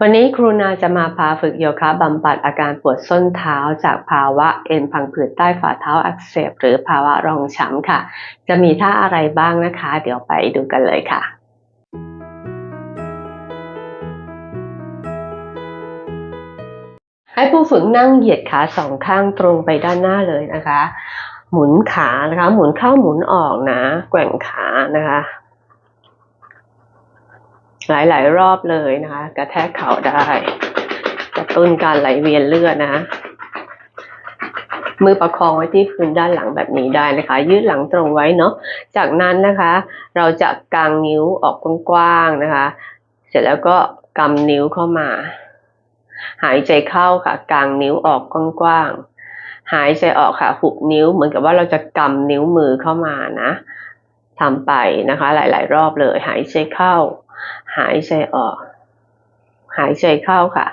วันนี้ครูนาจะมาพาฝึกโยคะบำบัดอาการปวดส้นเท้าจากภาวะเอ็นพังผืดใต้ฝ่าเท้าอักเสบหรือภาวะรองช้ำค่ะ จะมีท่าอะไรบ้างนะคะ เดี๋ยวไปดูกันเลยค่ะให้ผู้ฝึกนั่งเหยียดขาสองข้างตรงไปด้านหน้าเลยนะคะ หมุนขานะคะ หมุนเข้าหมุนออกนะ แกว่งขานะคะ หลายๆ รอบเลยนะคะ กระแทกเข่าได้กระตุ้นการไหลเวียนเลือดนะมือประคองไว้ที่พื้นด้านหลังแบบนี้ได้นะคะ ยืดหลังตรงไว้เนาะจากนั้นนะคะ เราจะกางนิ้วออกกว้างๆนะคะ เสร็จแล้วก็กำนิ้วเข้ามา หายใจเข้าค่ะ กางนิ้วออกกว้างๆหายใจออกค่ะหุบนิ้ว เหมือนกับว่าเราจะกำนิ้วมือเข้ามานะทำไปนะคะ หลาย ๆ รอบเลย หายใจเข้า หายใจออก หายใจเข้าค่ะ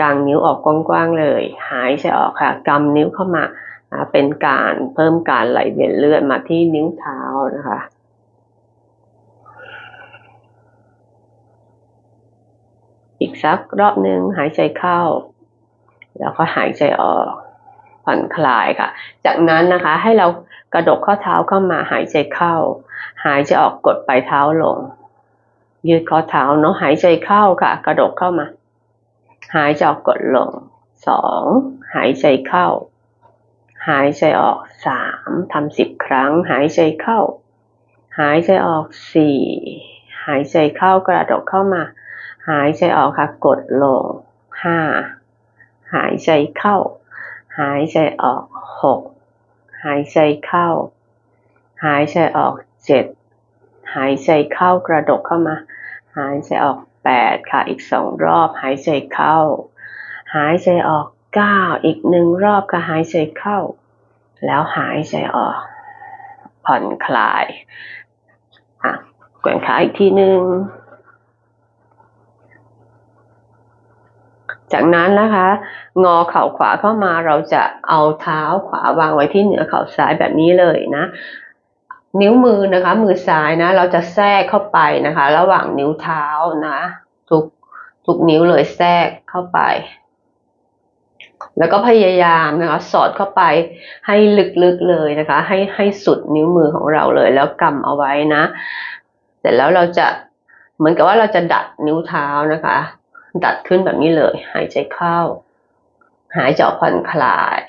กางนิ้วออกกว้างๆเลย หายใจออกค่ะกำนิ้วเข้ามานะเป็นการเพิ่มการไหลเวียนเลือดมาที่นิ้วเท้านะคะอีกสักรอบหนึ่งหายใจเข้า แล้วก็หายใจออกผ่อนคลายค่ะ จากนั้นนะคะให้เรากระดกข้อเท้าเข้ามาหายใจเข้า หายใจออกกดปลายเท้าลง ยืดข้อเท้าเนาะหายใจเข้าค่ะ กระดกเข้ามา หายใจออกกดลงสองหายใจเข้า หายใจออกสามทำสิบครั้ง หายใจเข้า หายใจออกสี่หายใจเข้ากระดกเข้ามา หายใจออกค่ะ กดลงห้าหายใจเข้า หายใจออกหกหายใจเข้า หายใจออกเจ็ด หายใจเข้ากระดกเข้ามา หายใจออกแปดค่ะ อีกสองรอบ หายใจเข้า หายใจออกเก้าอีกหนึ่งรอบค่ะ หายใจเข้า แล้วหายใจออก ผ่อนคลายอะแกว่งขาอีกทีหนึ่งจากนั้นนะคะ งอเข่าขวาเข้ามาเราจะเอาเท้าขวาวางไว้ที่เหนือเข่าซ้ายแบบนี้เลยนะ นิ้วมือนะคะ มือซ้ายนะ เราจะแทรกเข้าไปนะคะ ระหว่างนิ้วเท้านะ ทุกทุกนิ้วเลยแทรกเข้าไป แล้วก็พยายามนะคะ สอดเข้าไปให้ลึกๆเลยนะคะ ให้ให้สุดนิ้วมือของเราเลย แล้วกำเอาไว้นะ เสร็จแล้วเราจะเหมือนกับว่าเราจะดัดนิ้วเท้านะคะ ดัดขึ้นแบบนี้เลย หายใจเข้า หายใจออกผ่อนคลาย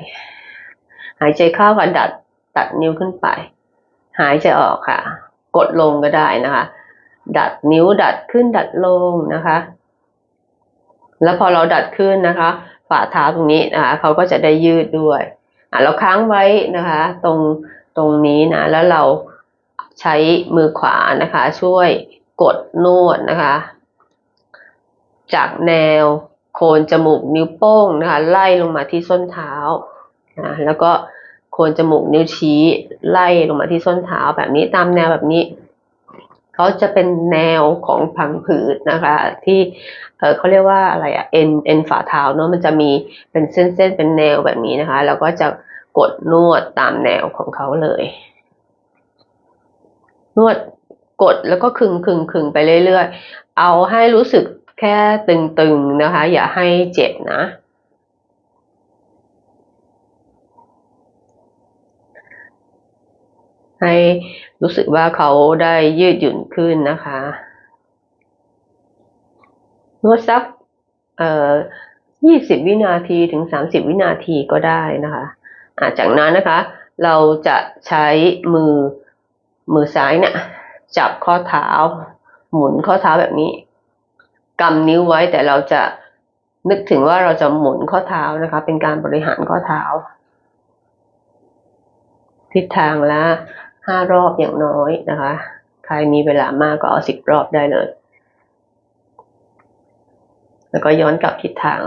หายใจเข้าค่ะดัดดัดนิ้วขึ้นไป หายใจออกค่ะ กดลงก็ได้นะคะ ดัดนิ้วดัดขึ้นดัดลงนะคะ แล้วพอเราดัดขึ้นนะคะ ฝ่าเท้าตรงนี้นะคะเขาก็จะได้ยืดด้วยอะเราค้างไว้นะคะ ตรงตรงนี้นะ แล้วเราใช้มือขวานะคะ ช่วยกดนวดนะคะ จากแนวโคนจมูกนิ้วโป้งนะคะ ไล่ลงมาที่ส้นเท้านะแล้วก็ คนจมูกนิ้วชี้ไล่ลงมาที่ส้นเท้าแบบนี้ตามแนวแบบนี้เขาจะเป็นแนวของพังผืดนะคะ ที่เออเขาเรียกว่าอะไรอะเอ็นเอ็นฝ่าเท้าเนาะมันจะมีเป็นเส้นๆเป็นแนวแบบนี้นะคะ แล้วก็จะกดนวดตามแนวของเขาเลย นวดกดแล้วก็คึงคึงคึงไปเรื่อยๆ เอาให้รู้สึกแค่ตึงๆนะคะ อย่าให้เจ็บนะ ให้รู้สึกว่าเขาได้ยืดหยุ่นขึ้นนะคะนวดสักเอ่อ20วินาทีถึง30วินาทีก็ได้นะคะอะจากนั้นนะคะ เราจะใช้มือมือซ้ายเนี่ยจับข้อเท้า หมุนข้อเท้าแบบนี้กำนิ้วไว้แต่เราจะนึกถึงว่าเราจะหมุนข้อเท้านะคะ เป็นการบริหารข้อเท้า ทิศทางละ ห้ารอบอย่างน้อยนะคะ ใครมีเวลามากก็เอาสิบรอบได้เลย แล้วก็ย้อนกลับทิศทาง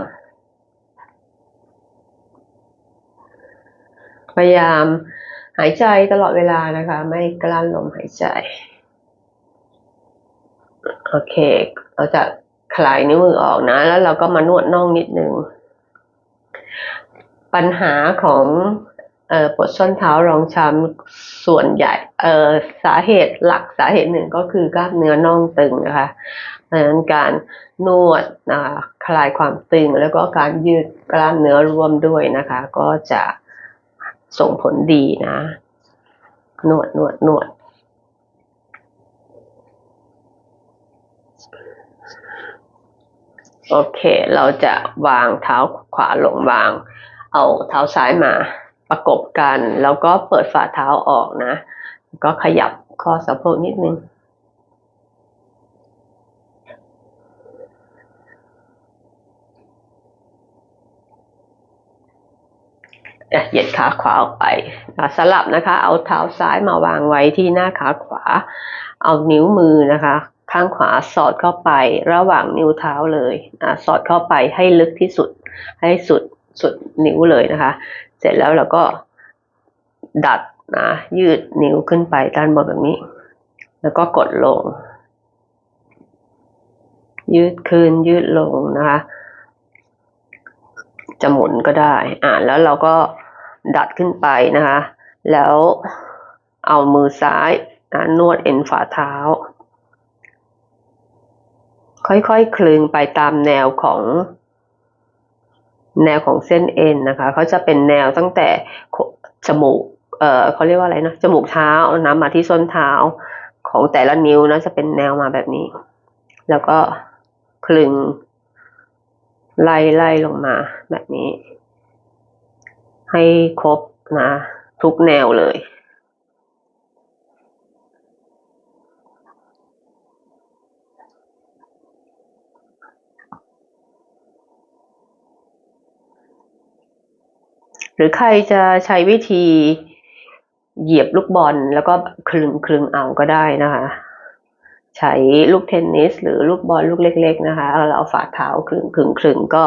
พยายามหายใจตลอดเวลานะคะ ไม่กลั้นลมหายใจ โอเค เราจะคลายนิ้วมือออกนะ แล้วเราก็มานวดน่องนิดนึง ปัญหาของ ปวดส้นเท้ารองช้ำส่วนใหญ่เอ่อสาเหตุหลักสาเหตุหนึ่งก็คือกล้ามเนื้อน่องตึงนะคะดังนั้นการนวดนะคะคลายความตึง แล้วก็การยืดกล้ามเนื้อรวมด้วยนะคะ ก็จะส่งผลดีนะนวดนวดนวดโอเค เราจะวางเท้าขวาลงวาง เอาเท้าซ้ายมา ประกบกัน แล้วก็เปิดฝ่าเท้าออกนะ ก็ขยับข้อสะโพกนิดนึงอะเหยียดขาขวาออกไปสลับนะคะ เอาเท้าซ้ายมาวางไว้ที่หน้าขาขวา เอานิ้วมือนะคะ ข้างขวาสอดเข้าไประหว่างนิ้วเท้าเลยอสอดเข้าไปให้ลึกที่สุดให้สุด สุดนิ้วเลยนะคะ เสร็จแล้วเราก็ดัดนะยืดนิ้วขึ้นไปด้านบนแบบนี้ แล้วก็กดลง ยืดขึ้นยืดลงนะคะจะหมุนก็ได้อ่าแล้วเราก็ดัดขึ้นไปนะคะ แล้วเอามือซ้ายอ่านวดเอ็นฝ่าเท้า ค่อยๆคลึงไปตามแนวของ แนวของเส้นเอ็นนะคะเขาจะเป็นแนวตั้งแต่จมูกเอ่อเขาเรียกว่าอะไรนะจมูกเท้านะมาที่ส้นเท้าของแต่ละนิ้วนะจะเป็นแนวมาแบบนี้ แล้วก็คลึงไล่ไล่ลงมาแบบนี้ ให้ครบนะ ทุกแนวเลย หรือใครจะใช้วิธีเหยียบลูกบอลแล้วก็คลึงคลึงเอาก็ได้นะคะ ใช้ลูกเทนนิส หรือลูกบอลลูกเล็ก ๆ นะคะเราเอาฝ่าเท้าคลึงคลึงคลึงก็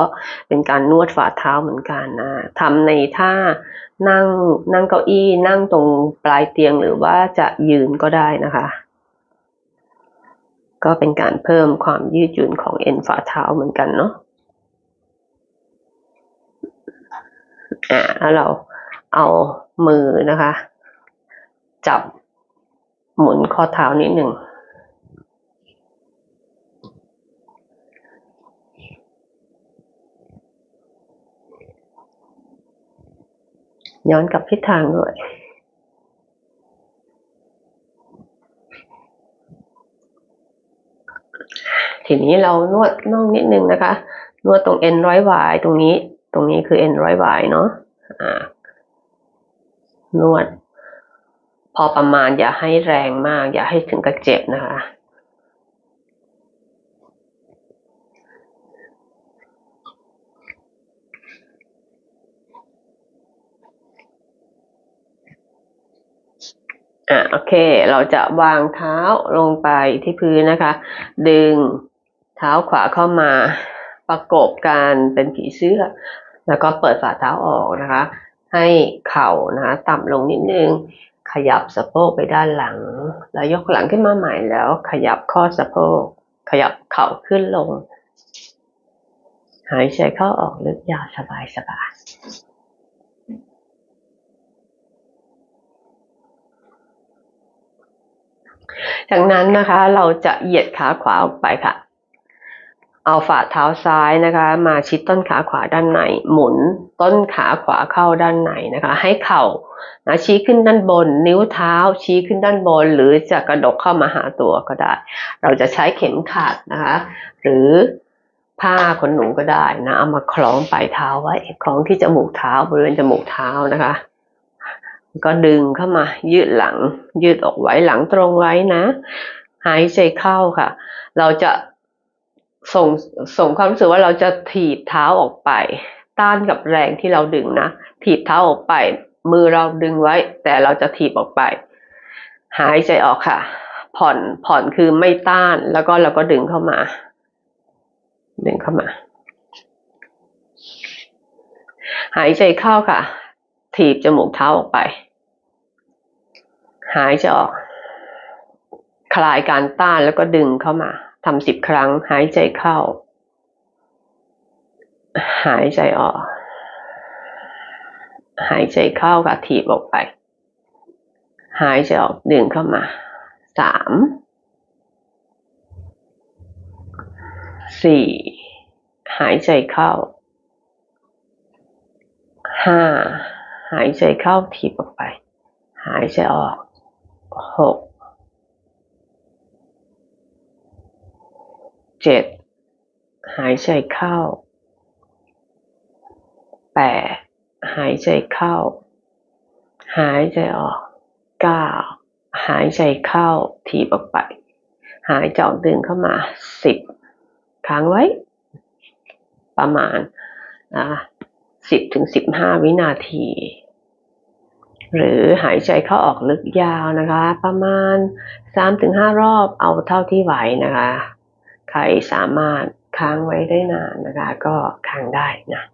เป็นการนวดฝ่าเท้าเหมือนกันนะทำในท่านั่งนั่งเก้าอี้นั่งตรงปลายเตียงหรือว่าจะยืนก็ได้นะคะ ก็เป็นการเพิ่มความยืดหยุ่นของเอ็นฝ่าเท้าเหมือนกันเนาะ อ่าแล้วเราเอามือนะคะ จับหมุนข้อเท้านิดหนึ่งย้อนกลับทิศทางด้วย ทีนี้เรานวดน่องนิดนึงนะคะ นวดตรงเอ็นร้อยวายตรงนี้ ตรงนี้คือเอ็นร้อยวายเนาะอ่านวด พอประมาณอย่าให้แรงมาก อย่าให้ถึงกับเจ็บนะคะอะโอเค เราจะวางเท้าลงไปที่พื้นนะคะ ดึงเท้าขวาเข้ามา ประกบกันเป็นผีเสื้อ แล้วก็เปิดฝ่าเท้าออกนะคะ ให้เข่านะคะต่ำลงนิดนึง ขยับสะโพกไปด้านหลัง แล้วยกหลังขึ้นมาใหม่แล้ว ขยับข้อสะโพก ขยับเข่าขึ้นลง หายใจเข้าออกลึกยาวสบายสบายจากนั้นนะคะเราจะเหยียดขาขวาออกไปค่ะ เอาฝ่าเท้าซ้ายนะคะ มาชิดต้นขาขวาด้านใน หมุนต้นขาขวาเข้าด้านในนะคะ ให้เข่านะชี้ขึ้นด้านบน นิ้วเท้าชี้ขึ้นด้านบน หรือจะกระดกเข้ามาหาตัวก็ได้ เราจะใช้เข็มขัดนะคะ หรือผ้าขนหนูก็ได้นะเอามาคล้องปลายเท้าไว้คล้องที่จมูกเท้าบริเวณจมูกเท้านะคะ ก็ดึงเข้ามา ยืดหลัง ยืดออกไว้หลังตรงไว้นะ หายใจเข้าค่ะ เราจะ ส่งส่งความรู้สึกว่าเราจะถีบเท้าออกไป ต้านกับแรงที่เราดึงนะถีบเท้าออกไป มือเราดึงไว้ แต่เราจะถีบออกไป หายใจออกค่ะ ผ่อนผ่อนคือไม่ต้านแล้วก็เราก็ดึงเข้ามา ดึงเข้ามา หายใจเข้าค่ะ ถีบจมูกเท้าออกไป หายใจออก คลายการต้านแล้วก็ดึงเข้ามา ทำสิบครั้ง หายใจเข้า หายใจออก หายใจเข้าค่ะถีบออกไป หายใจออกดึงเข้ามาสามสี่หายใจเข้าห้าหายใจเข้าถีบออกไป หายใจออกหก เจ็ดหายใจเข้าแปดหายใจเข้า หายใจออกเก้าหายใจเข้าถีบออกไป หายใจออกดึงเข้ามาสิบค้างไว้ ประมาณสิบถึงสิบห้าวินาที หรือหายใจเข้าออกลึกยาวนะคะ ประมาณสามถึงห้ารอบเอาเท่าที่ไหวนะคะ ใครสามารถค้างไว้ได้นานนะคะก็ค้างได้นะ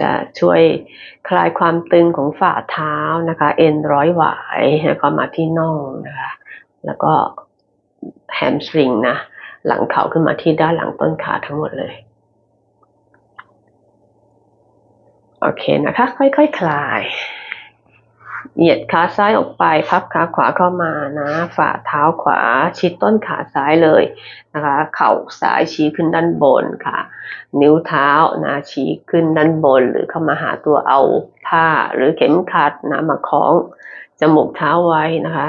จะช่วยคลายความตึงของฝ่าเท้านะคะ เอ็นร้อยหวายแล้วก็มาที่น่องนะคะ แล้วก็แฮมสตริงนะ หลังเข่าขึ้นมาที่ด้านหลังต้นขาทั้งหมดเลย โอเคนะคะ ค่อยๆคคลาย เหยียดขาซ้ายออกไป พับขาขวาเข้ามานะ ฝ่าเท้าขวาชิดต้นขาซ้ายเลยนะคะ เข่าซ้ายชี้ขึ้นด้านบนค่ะ นิ้วเท้านะชี้ขึ้นด้านบน หรือเข้ามาหาตัวเอาผ้าหรือเข็มขัดนะมาคล้องจมูกเท้าไว้นะคะ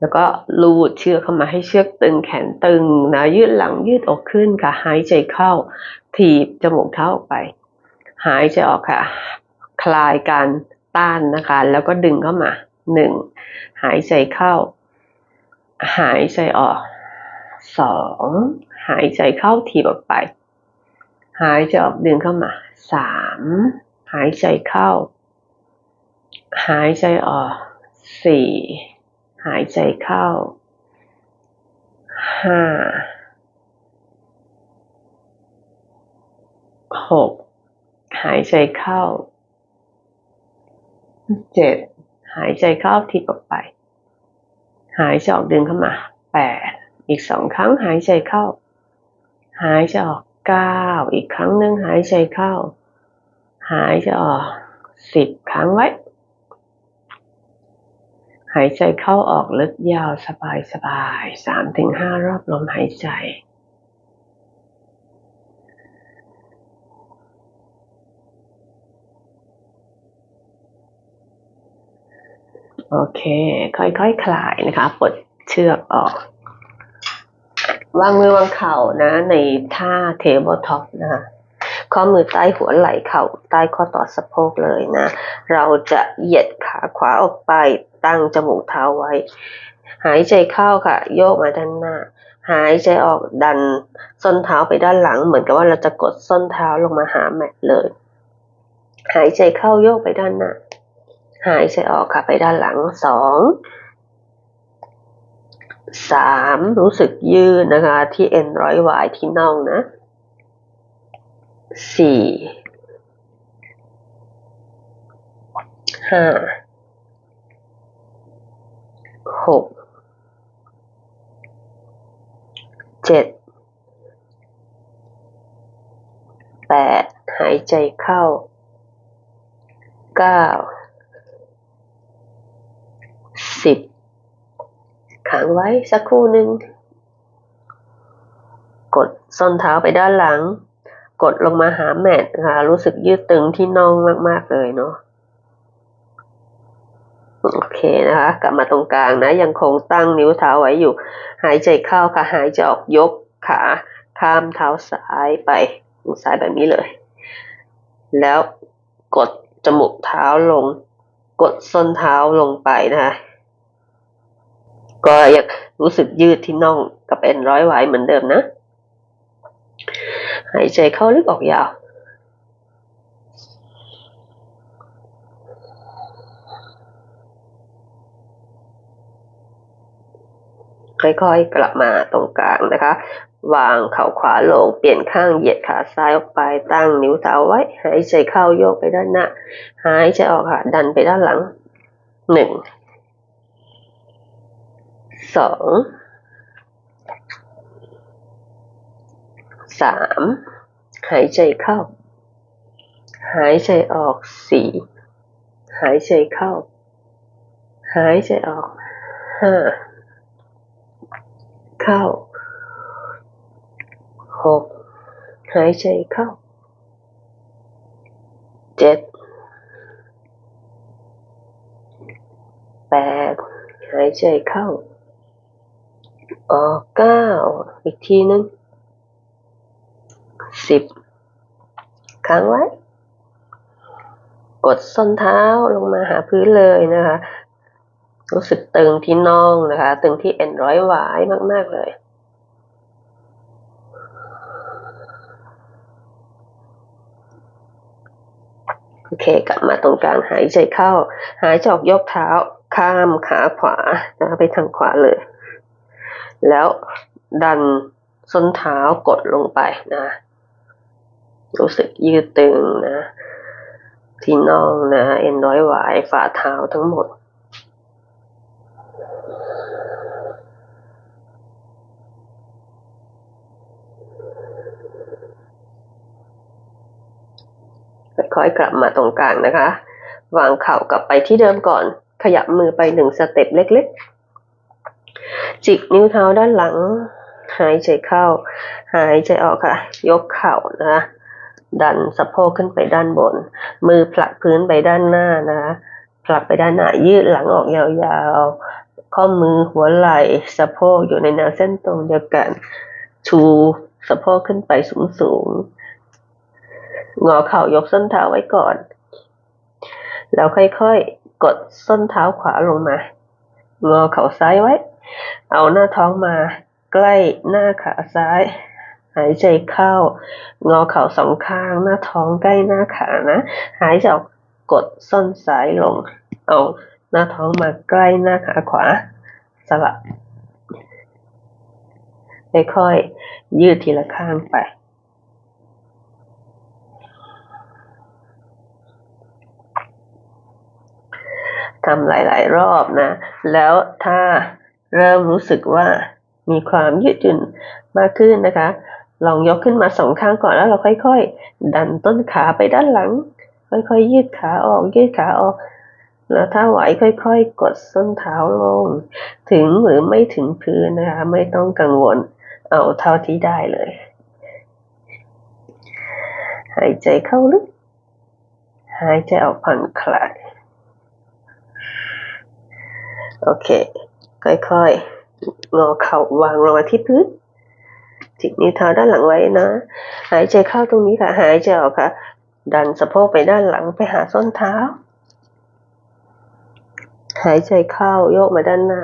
แล้วก็ลูดเชือกเข้ามาให้เชือกตึงแขนตึงนะยืดหลังยืดอกขึ้นค่ะ หายใจเข้า ถีบจมูกเท้าออกไป หายใจออกค่ะ คลายการ ต้านนะคะ แล้วก็ดึงเข้ามาหนึ่งหายใจเข้า หายใจออกสองหายใจเข้าทีออกไป หายใจออกดึงเข้ามาสามหายใจเข้า หายใจออกสี่หายใจเข้าห้าหกหายใจเข้า เจ็ดหายใจเข้าทิพออกไป หายใจออกดึงเข้ามาแปดอีกสองครั้งหายใจเข้า หายใจออกเก้าอีกครั้งหนึ่งหายใจเข้า หายใจออกสิบครั้งไว้ หายใจเข้าออกลึกยาวสบายสบายสามถึงห้ารอบลมหายใจ โอเค ค่อยๆคคลายนะคะปลดเชือกออก วางมือวางเข่านะ ในท่าเทเบิลท็อปนะคะข้อมือใต้หัวไหล่เข่าใต้ข้อต่อสะโพกเลยนะ เราจะเหยียดขาขวาออกไปตั้งจมูกเท้าไว้ หายใจเข้าค่ะ โยกมาด้านหน้า หายใจออกดันส้นเท้าไปด้านหลัง เหมือนกับว่าเราจะกดส้นเท้าลงมาหาแมทเลย หายใจเข้าโยกไปด้านหน้า หายใจออกค่ะไปด้านหลังสองสามรู้สึกยืดนะคะ ที่เอ็นร้อยวายที่น่องนะสี่ห้าหกเจ็ดแปดหายใจเข้าเก้า สิบขังไว้สักครู่หนึ่ง กดส้นเท้าไปด้านหลัง กดลงมาหาแมทค่ะ รู้สึกยืดตึงที่น่องมาก ๆ เลยเนาะโอเคนะคะ กลับมาตรงกลางนะ ยังคงตั้งนิ้วเท้าไว้อยู่ หายใจเข้าค่ะ หายใจออกยกขาข้ามเท้าซ้ายไปซ้ายแบบนี้เลย แล้วกดจมูกเท้าลง กดส้นเท้าลงไปนะคะ ก็ยังรู้สึกยืดที่น่องกับเอ็นร้อยไว้เหมือนเดิมนะ หายใจเข้าลึกออกยาว ค่อยๆกลับมาตรงกลางนะคะ วางเข่าขวาลง เปลี่ยนข้างเหยียดขาซ้ายออกไป ตั้งนิ้วเท้าไว้ หายใจเข้าโยกไปด้านหน้า หายใจออกค่ะดันไปด้านหลังหนึ่ง สองสามหายใจเข้า หายใจออกสี่หายใจเข้า หายใจออกห้าเข้าหกหายใจเข้าเจ็ดแปดหายใจเข้า ออกเก้าอีกทีนึงสิบค้างไว้ กดส้นเท้าลงมาหาพื้นเลยนะคะ รู้สึกตึงที่น่องนะคะ ตึงที่เอ็นร้อยหวายมาก ๆ เลยโอเค กลับมาตรงกลางหายใจเข้า หายใจออกยกเท้าข้ามขาขวานะคะไปทางขวาเลย แล้วดันส้นเท้ากดลงไปนะ รู้สึกยืดตึงนะ ที่น่องนะ เอ็นร้อยหวายฝ่าเท้าทั้งหมด ค่อยๆกลับมาตรงกลางนะคะ วางเข่ากลับไปที่เดิมก่อน ขยับมือไปหนึ่งสเต็ปเล็ก ๆ จิกนิ้วเท้าด้านหลัง หายใจเข้า หายใจออกค่ะ ยกเข่านะคะดันสะโพกขึ้นไปด้านบน มือผลักพื้นไปด้านหน้านะคะผลักไปด้านหน้ายืดหลังออกยาวๆ ข้อมือหัวไหล่สะโพกอยู่ในแนวเส้นตรงเดียวกัน ชูสะโพกขึ้นไปสูงๆ งอเข่ายกส้นเท้าไว้ก่อน แล้วค่อยๆ กดส้นเท้าขวาลงมา งอเข่าซ้ายไว้ เอาหน้าท้องมาใกล้หน้าขาซ้าย หายใจเข้า งอเข่าสองข้าง หน้าท้องใกล้หน้าขานะ หายใจออกกดส้นซ้ายลง เอาหน้าท้องมาใกล้หน้าขาขวา สลับค่อยๆยืดทีละข้างไปทำหลาย ๆ รอบนะ แล้วถ้า เริ่มรู้สึกว่ามีความยืดหยุ่นมากขึ้นนะคะ ลองยกขึ้นมาสองข้างก่อนแล้วเราค่อยๆ ดันต้นขาไปด้านหลัง ค่อยๆ ยืดขาออกยืดขาออก แล้วถ้าไหวค่อยๆ กดส้นเท้าลง ถึงหรือไม่ถึงพื้นนะคะ ไม่ต้องกังวลเอาเท่าที่ได้เลย หายใจเข้าลึก หายใจออกผ่อนคลาย โอเค ค่อยๆงอเข่าวางลงมาที่พื้นจิกนิ้วเท้าด้านหลังไว้นะ หายใจเข้าตรงนี้ค่ะ หายใจออกค่ะ ดันสะโพกไปด้านหลังไปหาส้นเท้า หายใจเข้าโยกมาด้านหน้า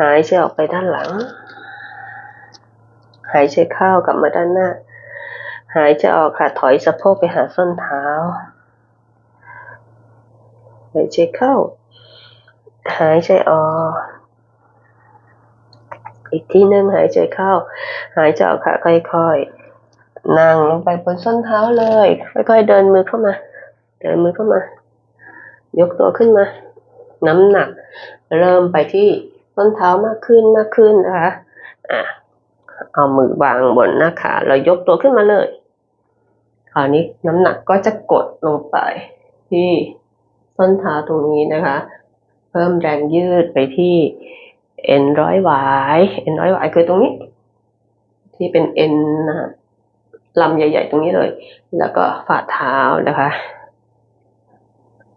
หายใจออกไปด้านหลัง หายใจเข้ากลับมาด้านหน้า หายใจออกค่ะ ถอยสะโพกไปหาส้นเท้า หายใจเข้า หายใจออก อีกทีหนึ่งหายใจเข้า หายใจออกค่ะ ค่อยๆ นั่งลงไปบนส้นเท้าเลย ค่อยๆ เดินมือเข้ามา เดินมือเข้ามา ยกตัวขึ้นมา น้ำหนัก เริ่มไปที่ส้นเท้ามากขึ้นมากขึ้นนะคะ อะ เอามือวางบนหน้าขาเรายกตัวขึ้นมาเลยคราวนี้น้ำหนักก็จะกดลงไป ที่ส้นเท้าตรงนี้นะคะ เพิ่มแรงยืดไปที่ เอ็นร้อยหวายเอ็นร้อยหวายคือตรงนี้ ที่เป็นเอ็นนะฮะลำใหญ่ ๆ ตรงนี้เลย แล้วก็ฝ่าเท้านะคะ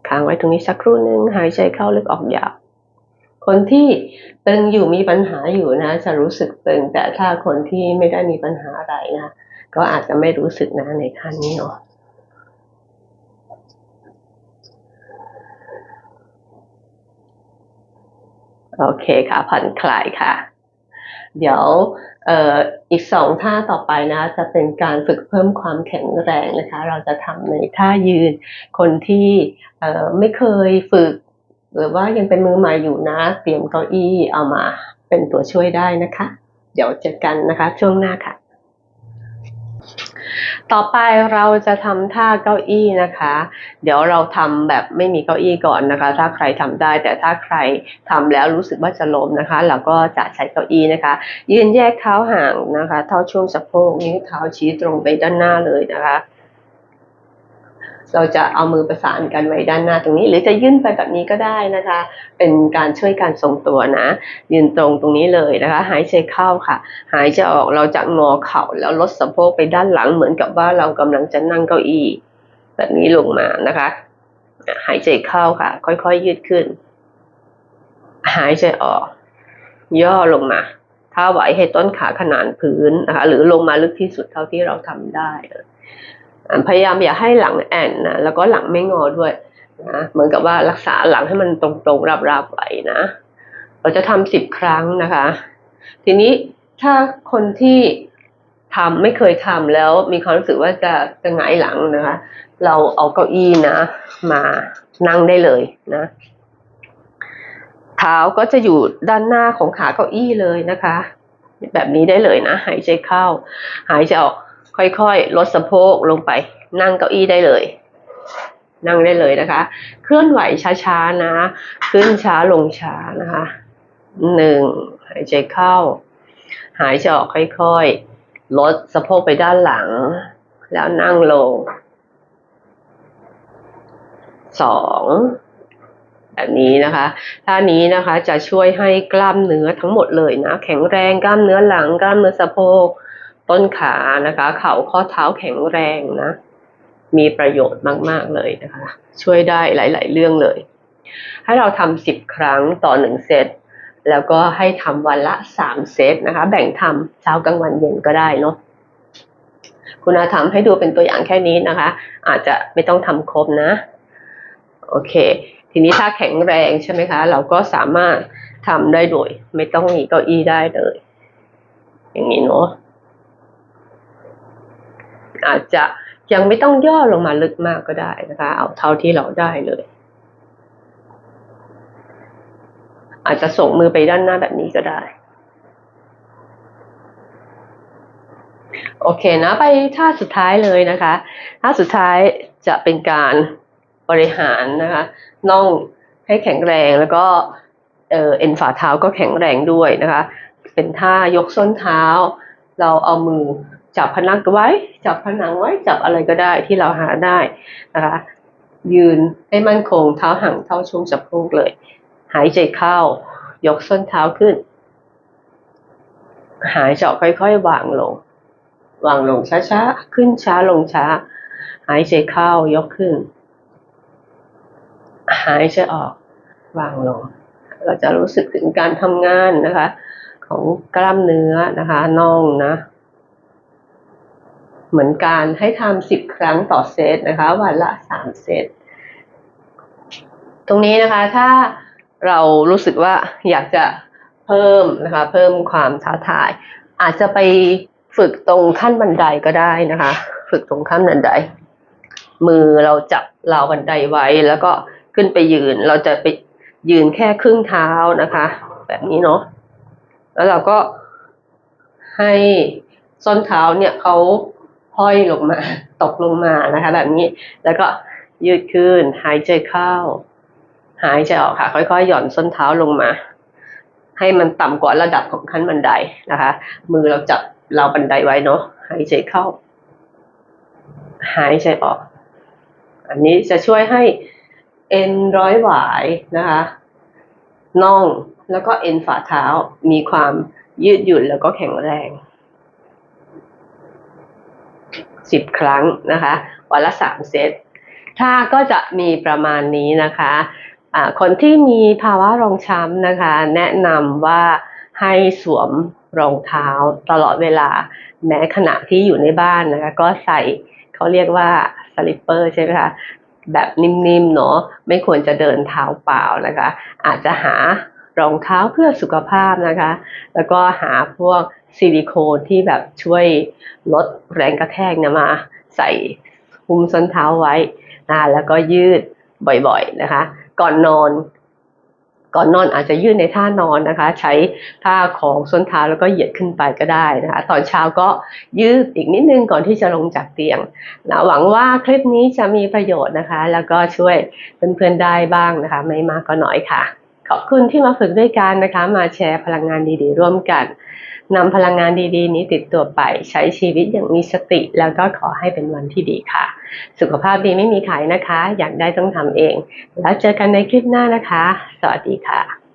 ค้างไว้ตรงนี้สักครู่หนึ่งหายใจเข้าลึกออกยาวคนที่ตึงอยู่มีปัญหาอยู่นะ จะรู้สึกตึงแต่ถ้าคนที่ไม่ได้มีปัญหาอะไรนะก็อาจจะไม่รู้สึกนะในขั้นนี้เนาะ โอเคค่ะ ผ่อนคลายค่ะ เดี๋ยวเอ่ออีกสองท่าต่อไปนะ จะเป็นการฝึกเพิ่มความแข็งแรงนะคะ เราจะทำในท่ายืน คนที่เอ่อไม่เคยฝึก หรือว่ายังเป็นมือใหม่อยู่นะ เตรียมเก้าอี้เอามาเป็นตัวช่วยได้นะคะ เดี๋ยวเจอกันนะคะช่วงหน้าค่ะ ต่อไปเราจะทำท่าเก้าอี้นะคะ เดี๋ยวเราทำแบบไม่มีเก้าอี้ก่อนนะคะ ถ้าใครทำได้ แต่ถ้าใครทำแล้วรู้สึกว่าจะล้มนะคะ เราก็จะใช้เก้าอี้นะคะ ยืนแยกเท้าห่างนะคะ เท่าช่วงสะโพกนิ้วเท้าชี้ตรงไปด้านหน้าเลยนะคะ เราจะเอามือประสานกันไว้ด้านหน้าตรงนี้ หรือจะยื่นไปแบบนี้ก็ได้นะคะ เป็นการช่วยการทรงตัวนะ ยืนตรงตรงนี้เลยนะคะ หายใจเข้าค่ะ หายใจออกเราจะงอเข่าแล้วลดสะโพกไปด้านหลังเหมือนกับว่าเรากำลังจะนั่งเก้าอี้แบบนี้ลงมานะคะ หายใจเข้าค่ะ ค่อยๆยืดขึ้น หายใจออก ย่อลงมาถ้าไหวให้ต้นขาขนานพื้นนะคะ หรือลงมาลึกที่สุดเท่าที่เราทำได้ พยายามอย่าให้หลังแอนนะแล้วก็หลังไม่งอด้วยนะเหมือนกับว่ารักษาหลังให้มันตรงๆราบๆไว้นะ เราจะทำสิบครั้งนะคะ ทีนี้ถ้าคนที่ทำไม่เคยทำแล้วมีความรู้สึกว่าจะจะหงายหลังนะคะ เราเอาเก้าอี้นะ มานั่งได้เลยนะ เท้าก็จะอยู่ด้านหน้าของขาเก้าอี้เลยนะคะ แบบนี้ได้เลยนะ หายใจเข้า หายใจออก ค่อยๆ ลดสะโพกลงไป นั่งเก้าอี้ได้เลย นั่งได้เลยนะคะ เคลื่อนไหวช้าๆนะ ขึ้นช้าลงช้านะคะหนึ่งหายใจเข้า หายใจออกค่อยๆ ลดสะโพกไปด้านหลัง แล้วนั่งลงสองแบบนี้นะคะท่านี้นะคะจะช่วยให้กล้ามเนื้อทั้งหมดเลยนะ แข็งแรงกล้ามเนื้อหลัง กล้ามเนื้อสะโพก ต้นขานะคะ เข่าข้อเท้าแข็งแรงนะ มีประโยชน์มาก ๆ เลยนะคะ ช่วยได้หลาย ๆ เรื่องเลย ให้เราทำสิบครั้งต่อหนึ่งเซต แล้วก็ให้ทำวันละสามเซตนะคะ แบ่งทำเช้ากลางวันเย็นก็ได้เนาะคุณอาทำให้ดูเป็นตัวอย่างแค่นี้นะคะ อาจจะไม่ต้องทำครบนะ โอเค ทีนี้ถ้าแข็งแรงใช่ไหมคะ เราก็สามารถทำได้โดย ไม่ต้องมีเก้าอี้ได้เลย อย่างนี้เนาะ อาจจะยังไม่ต้องย่อลงมาลึกมากก็ได้นะคะ เอาเท่าที่เราได้เลย อาจจะส่งมือไปด้านหน้าแบบนี้ก็ได้ โอเคนะ ไปท่าสุดท้ายเลยนะคะท่าสุดท้ายจะเป็นการบริหารนะคะน่องให้แข็งแรงแล้วก็เออเอ็นฝ่าเท้าก็แข็งแรงด้วยนะคะ เป็นท่ายกส้นเท้า เราเอามือ จับพนักไว้ จับผนังไว้จับอะไรก็ได้ที่เราหาได้นะคะยืนให้มั่นคงเท้าห่างเท่าช่วงสะโพกเลย หายใจเข้า ยกส้นเท้าขึ้น หายใจออกค่อยๆ วางลง วางลงช้าๆ ขึ้นช้าลงช้า หายใจเข้ายกขึ้น หายใจออก วางลง เราจะรู้สึกถึงการทำงานนะคะ ของกล้ามเนื้อนะคะน่องนะ เหมือนการให้ทำสิบครั้งต่อเซตนะคะ วันละสามเซต ตรงนี้นะคะถ้าเรารู้สึกว่าอยากจะเพิ่มนะคะ เพิ่มความท้าทาย อาจจะไปฝึกตรงขั้นบันไดก็ได้นะคะ ฝึกตรงขั้นบันได มือเราจับราวบันไดไว้ แล้วก็ขึ้นไปยืน เราจะไปยืนแค่ครึ่งเท้านะคะ แบบนี้เนาะแล้วเราก็ให้ส้นเท้าเนี่ยเขา ห้อยลงมา ตกลงมานะคะแบบนี้ แล้วก็ยืดขึ้น หายใจเข้า หายใจออกค่ะ ค่อยๆ หย่อนส้นเท้าลงมา ให้มันต่ำกว่าระดับของขั้นบันไดนะคะ มือเราจับราวบันไดไว้เนาะ หายใจเข้า หายใจออก อันนี้จะช่วยให้เอ็นร้อยหวายนะคะน่องแล้วก็เอ็นฝ่าเท้ามีความยืดหยุ่นแล้วก็แข็งแรง สิบครั้งนะคะ วันละสามเซตถ้าก็จะมีประมาณนี้นะคะอ่าคนที่มีภาวะรองช้ำนะคะ แนะนำว่าให้สวมรองเท้าตลอดเวลา แม้ขณะที่อยู่ในบ้านนะคะ ก็ใส่เขาเรียกว่าสลิปเปอร์ใช่ไหมคะแบบนิ่มๆเนาะไม่ควรจะเดินเท้าเปล่านะคะ อาจจะหา รองเท้าเพื่อสุขภาพนะคะ แล้วก็หาพวกซิลิโคนที่แบบช่วยลดแรงกระแทกนี่ยมาใส่หุ้มส้นเท้าไว้นะแล้วก็ยืดบ่อยๆนะคะ ก่อนนอน ก่อนนอนอาจจะยืดในท่านอนนะคะ ใช้ท่าของส้นเท้าแล้วก็เหยียดขึ้นไปก็ได้นะคะ ตอนเช้าก็ยืดอีกนิดนึงก่อนที่จะลงจากเตียงนะหวังว่าคลิปนี้จะมีประโยชน์นะคะ แล้วก็ช่วยเพื่อนๆได้บ้างนะคะ ไม่มากก็น้อยค่ะ ขอบคุณที่มาฝึกด้วยกันนะคะ มาแชร์พลังงานดีๆ ร่วมกันนำพลังงานดีๆ นี้ติดตัวไปใช้ชีวิตอย่างมีสติ แล้วก็ขอให้เป็นวันที่ดีค่ะ สุขภาพดีไม่มีขายนะคะ อยากได้ต้องทำเอง แล้วเจอกันในคลิปหน้านะคะ สวัสดีค่ะ